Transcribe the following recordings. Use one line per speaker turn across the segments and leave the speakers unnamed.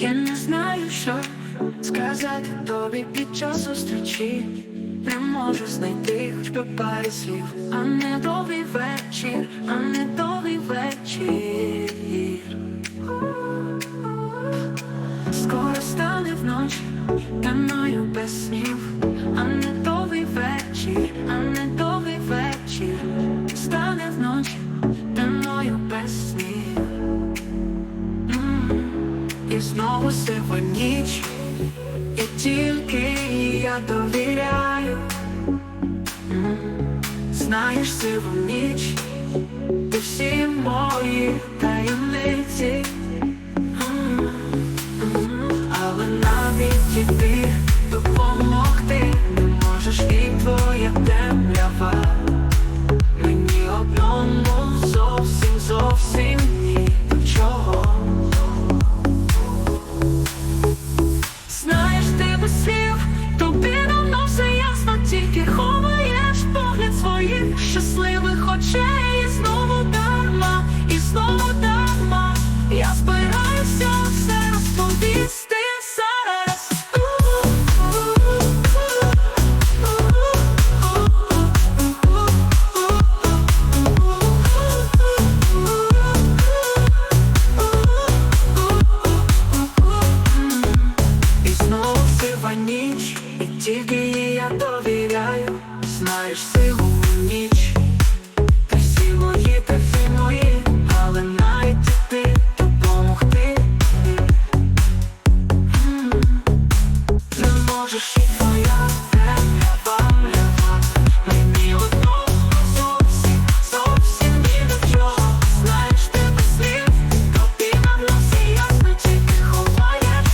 Я не знаю, що сказати тобі під час зустрічі. Не можу знайти хоч би пари слів, а не довгий вечір, а не довгий вечір. Скоро стане вночі, темною без снів, а не довгий вечір, а не довгий вечір, стане вночі, темною без снів. Сива ніч, і тільки я довіряю. Знаєш сиву ніч, ти всі мої таємниці. Можеш зовсім, ні до чого Знаєш ти без слів, тобі носі ясно Тільки ховаєш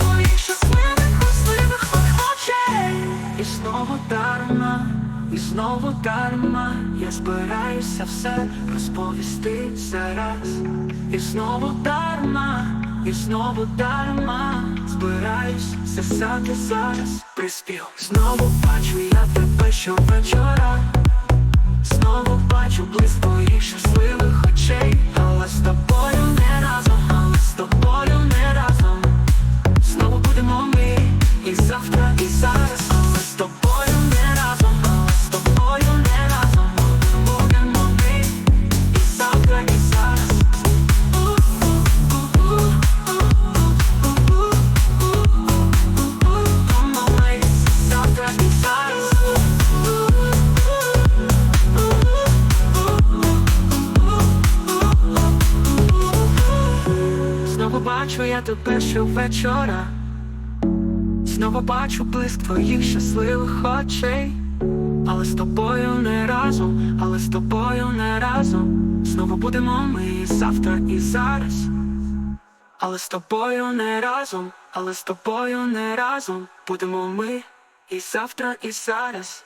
своїх щасливих, щасливих очей І знову дарма, і знову дарма Я збираюся все розповісти зараз І знову дарма, і знову дарма Збираюсь сосати зараз приспів. Знову бачу я тебе щовечора. Знову бачу блиск твоїх щасливих очей бачу я тебе щовечора. Знову бачу блиск твоїх щасливих очей. Але з тобою не разом, але з тобою не разом. Знову будемо ми і завтра і зараз. Але з тобою не разом, але з тобою не разом. Будемо ми і завтра і зараз